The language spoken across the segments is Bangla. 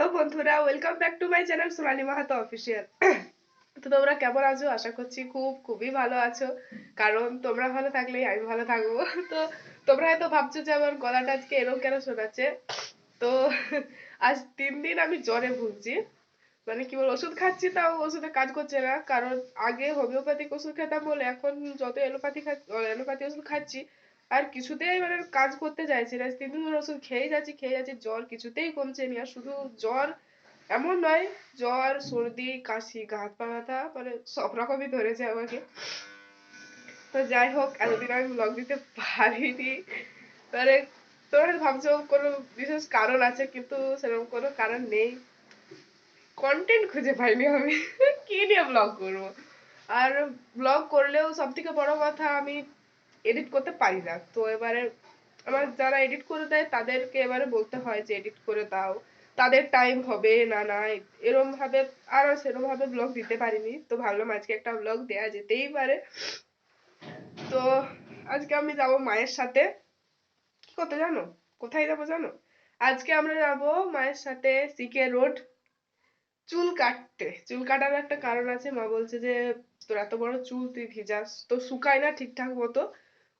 হ্যালো বন্ধুরা welcome back to my channel Sonali Mahato official তো তোমরা কেমন আছো? আশা করছি খুব, খুবই ভালো আছো। কারণ তোমরা ভালো থাকলেই আমি ভালো থাকব। তো তোমরা হয়তো ভাবছ যে আমার গলাটা আজকে এরকম কেন শোনাচ্ছে? তো আজ তিন দিন আমি জ্বরে ভুগছি। মানে কি বল ওষুধ খাচ্ছি তাও ওষুধে কাজ করছে না। কারণ আগে হোমিওপ্যাথিক ওষুধ খেতাম বলে এখন যত এলোপ্যাথি এলোপ্যাথি ওষুধ খাচ্ছি আর কিছুতেই মানে কাজ করতে চাইছি না। তিন দিন ধরে ওষুধ খেয়ে যাচ্ছি খেয়ে যাচ্ছি, জ্বর কিছুতেই কমছে না। আর শুধু জ্বর এমন নয়, জ্বর, সর্দি, কাশি গা হাত পা ব্যথা মানে সব রকমই ধরেছে আমাকে। তো যাই হোক, এতদিন আমি ব্লগ দিতে পারিনি। মানে তোমরা ভাবছ কোনো বিশেষ কারণ আছে? কিন্তু সেরকম কোনো কারণ নেই। কন্টেন্ট খুঁজে পাইনি আমি। কি নিয়ে ব্লগ করব? আর ব্লগ করলেও সব থেকে বড় কথা আমি এডিট করতে পারি না। তো এবারে আমার যারা এডিট করে দেয়, তাদেরকে এবারে বলতে হয় যে এডিট করে দাও। তাদের টাইম হবে না না এরম ভাবে আর সেরকম ভাবে ব্লগ দিতে পারিনি। তো ভাবলাম আজকে একটা ব্লগ দেয়া যেতেই পারে। তো আজকে আমি যাব মায়ের সাথে। কি করতে জানো? কোথায় যাব জানো? আজকে আমরা যাব মায়ের সাথে সিকে রোড চুল কাটতে। চুল কাটার একটা কারণ আছে। মা বলছে যে, তোর এত বড় চুল, তুই ভিজাস। তো শুকায় না ঠিকঠাক মতো।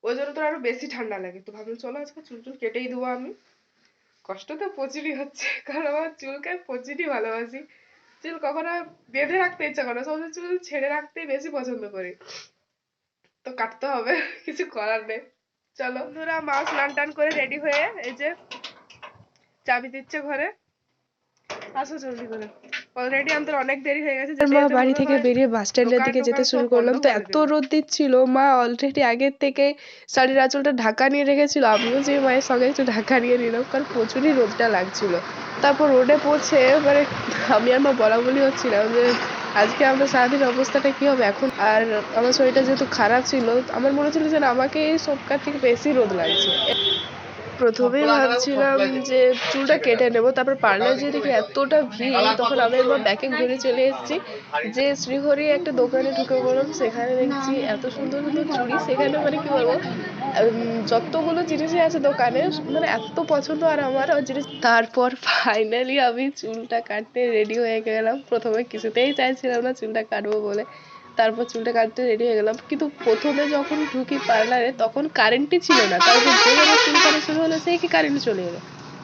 ওই জন্য তোর আরও বেশি ঠান্ডা লাগে। তো ভাবলাম চলো আজকে চুল চুল কেটেই দেবো আমি। কষ্ট তো প্রচুরই হচ্ছে, কারণ আমার চুলকে প্রচুরই ভালোবাসি। চুল কখনো বেঁধে রাখতে ইচ্ছা করে না চুল ছেড়ে রাখতেই বেশি পছন্দ করি। তো কাটতে হবে, কিছু করার নেই। চলো বন্ধুরা, মা স্নান টান করে রেডি হয়ে এই যে চাবি দিচ্ছে ঘরে। আসো জলদি করে। অলরেডি আমাদের অনেক দেরি হয়ে গেছে মা বাড়ি থেকে বেরিয়ে বাস স্ট্যান্ডের দিকে যেতে শুরু করলাম। তো এত রোদ দিচ্ছিল মা অলরেডি আগের থেকে শাড়ির আঁচলটা ঢাকা নিয়ে রেখেছিল। আমিও যে মায়ের সঙ্গে একটু ঢাকা নিয়ে নিলাম কারণ প্রচুরই রোদটা লাগছিল। তারপর রোডে পৌঁছে মানে আমি আর মা বলা বলি হচ্ছিলাম যে আজকে আমাদের সারাদিন অবস্থাটা কি হবে? এখন আর আমার শরীরটা যেহেতু খারাপ ছিল আমার মনে হচ্ছিল যে আমাকে এই সবকার থেকে বেশি রোদ লাগছে। প্রথমেই ভাবছিলাম যে চুলটা কেটে নেব তারপর পার্লার যেয়ে দেখি এতটা ভিড় তখন আমি একবার ব্যাকে ঘুরে চলে এসেছি যে শ্রীহরি একটা দোকানে ঢুকে পড়লাম সেখানে দেখছি এত সুন্দর সুন্দর চুড়ি সেখানে মানে কি বলব যতগুলো জিনিসই আছে দোকানে মানে এত পছন্দ আর আমার জিনিস। তারপর ফাইনালি আমি চুলটা কাটতে রেডি হয়ে গেলাম। প্রথমে কিছুতেই চাইছিলাম না চুলটা কাটবো বলে। তারপর চুলটা কাটতে রেডি হয়ে গেলাম। কিন্তু প্রথমে যখন ঢুকি পার্লারে তখন কারেন্টই ছিল না। তারপর যে আমার চুল কাটা শুরু হলো সেই কি কারেন্ট চলে এলো?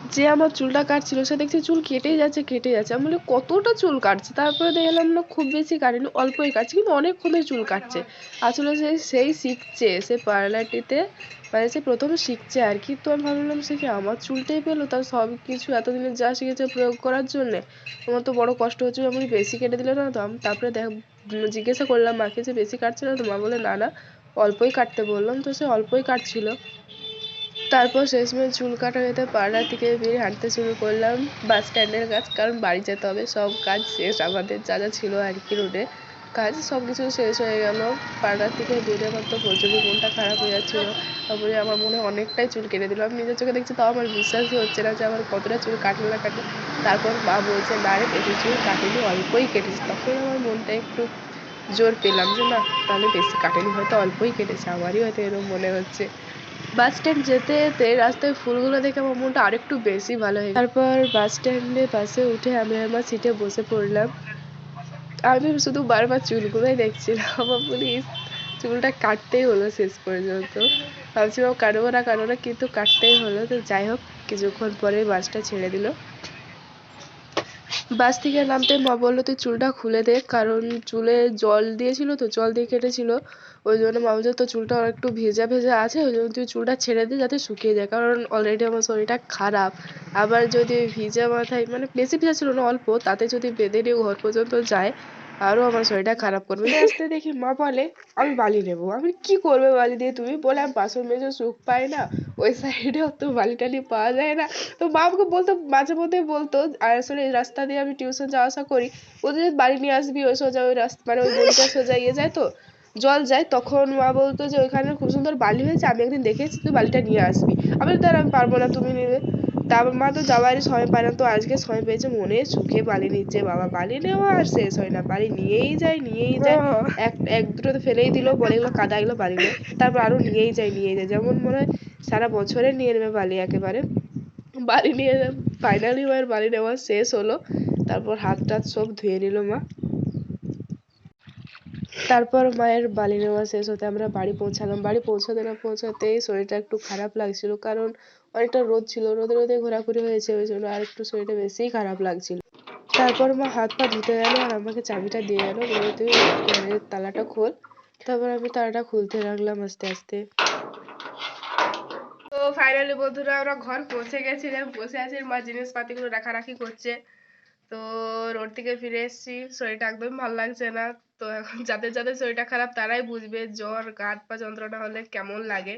যে আমার চুলটা কাটছিল, সে দেখছি চুল কেটেই যাচ্ছে কেটে যাচ্ছে। আমি বলি কতটা চুল কাটছে? তারপরে দেখলাম না, খুব বেশি কাটেনি, অল্পই কাটছে, কিন্তু অনেকক্ষণই চুল কাটছে। আসলে সে সেই শিখছে, সে পার্লারটিতে মানে সে প্রথমে শিখছে আর কি। তো আমি ভাবলাম, সে কি আমার চুলটাই পেল? তার সব কিছু এতদিনে যা শিখেছে প্রয়োগ করার জন্যে? আমার তো বড় কষ্ট হচ্ছে আমি বেশি কেটে দিলে না? তো আমি তারপরে দেখ, জিজ্ঞাসা করলাম মাকে যে বেশি কাটছে না? তো মা বলে না না, অল্পই কাটতে বললাম। তো সে অল্পই কাটছিল। তারপর শেষমেশ চুল কাটা হতে পার্লার থেকে বেরিয়ে হাঁটতে শুরু করলাম বাস স্ট্যান্ডের কাজ, কারণ বাড়ি যেতে হবে, সব কাজ শেষ, আমাদের যা যা ছিল আর কি রোডে কাজ সব কিছু শেষ হয়ে গেল পার্লার থেকে বেরিয়ে আমার তো প্রচুরই মনটা খারাপ হয়ে যাচ্ছিল। তারপরে আমার মনে হয় অনেকটাই চুল কেটে দিল। আমি নিজের চোখে দেখছি তাও আমার বিশ্বাসই হচ্ছে না যে আমার কতটা চুল কাটলো না কাটলো। তারপর মা বলছে, না রে, বেশি চুল কাটিনি, অল্পই কেটেছে। তখন আমার মনটা একটু জোর পেলাম যে, না, তাহলে বেশি কাটেনি, হয়তো অল্পই কেটেছে। আমারই হয়তো এরকম মনে হচ্ছে। বাস স্ট্যান্ড যেতে যেতে রাস্তায় ফুলগুলো দেখে আমার মনটা আরেকটু বেশি ভালো হয়ে। তারপর বাস স্ট্যান্ডে বাসে উঠে আমি আমার সিটে বসে পড়লাম। আমি শুধু বারবার চুলগুলোই দেখছিলাম। আমার "ইস, চুলটা কাটতেই হলো শেষ পর্যন্ত। ভাবছিলাম কাটবো না কাটবো না কিন্তু কাটতেই হলো। তো যাই হোক কিছুক্ষণ পরে বাসটা ছেড়ে দিল। বাস থেকে নামতে মা বলল, তুই চুলটা খুলে দে, কারণ চুলে জল দিয়েছিল তো, জল দিয়ে কেটেছিল। ওই জন্য মা বলছে তো চুলটা একটু ভেজা ভেজা আছে, ওই জন্য তুই চুলটা ছেড়ে দে যাতে শুকিয়ে যায়, কারণ অলরেডি আমার শরীরটা খারাপ। আবার যদি ভিজা মাথায় মানে বেশি ভিজা ছিল না, অল্প, তাতে যদি বেঁধে নিয়ে ঘর পর্যন্ত যায় আরও আমার শরীরটা খারাপ করবে। আসতে দেখি মা বলে আমি বালি নেব। আমি কি করবে বালি দিয়ে? তুমি বলে আমি বাসন মেজে সুখ পাই না। ওই সাইডে অত বালি টালি পাওয়া যায় না। তো মা আমাকে বলতো মাঝে মধ্যে বলতো আসলে এই রাস্তা দিয়ে আমি টিউশন যাওয়া আসা করি। ওদের বাড়ি নিয়ে আসবি ওই সোজা ওই রাস্তা মানে ওই গলিটা সোজা ইয়ে যায় তো জল যায়। তখন মা বলতো যে ওইখানে খুব সুন্দর বালি হয়েছে আমি একদিন দেখেছি তুই বালিটা নিয়ে আসবি। আমি বলতাম, আমি পারব না তুমি নেবে। তারপর মা তো যাওয়ারই সময় পায় না তো আজকে সময় পেয়েছে মনে সুখে বালি নিচ্ছে বাবা বালি নেওয়া আর শেষ হয় না বালি নিয়েই যায় নিয়েই যায় এক এক দুটো তো ফেলেই দিল বলে এগুলো কাদা এগুলো বালি নেই তারপর আরও নিয়েই যায় নিয়েই যায় যেমন মনে হয় সারা বছরে নিয়ে নেবে বালি একেবারে বালি নিয়ে ফাইনালি মায়ের বালি নেওয়া শেষ হলো তারপর হাত টাত সব ধুয়ে নিল মা। তারপর মায়ের বালি নেওয়া শেষ হতে আমরা বাড়ি পৌঁছালাম। বাড়ি পৌঁছাতে না পৌঁছাতেই শরীরটা একটু খারাপ লাগছিল কারণ অনেকটা রোদ ছিল, রোদে রোদে ঘোরাঘুরি হয়েছে, ওই জন্য আর একটু শরীরটা বেশিই খারাপ লাগছিল। তারপর মা হাত পা ধুতে গেল আর আমাকে চাবিটা দিয়ে গেল, বলে, তুই ঘরের তালাটা খোল। তারপর আমি তালাটা খুলতে লাগলাম আস্তে আস্তে। তো ফাইনালি বন্ধুরা, আমরা ঘর পৌঁছে গেছিলাম। বসে আছি, মা জিনিসপাতিগুলো রাখারাখি করছে। তো রোড থেকে ফিরে এসেছি, শরীরটা একদম ভালো লাগছে না। তো এখন যাদের যাদের শরীরটা খারাপ তারাই বুঝবে জ্বর গাঁট পা যন্ত্রণা হলে কেমন লাগে।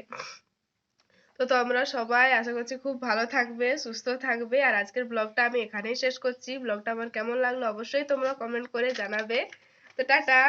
তো তোমরা সবাই আশা করছি খুব ভালো থাকবে, সুস্থ থাকবে। আর আজকের ব্লগটা আমি এখানেই শেষ করছি। ব্লগটা আমার কেমন লাগল অবশ্যই তোমরা কমেন্ট করে জানাবে। তো টাটা!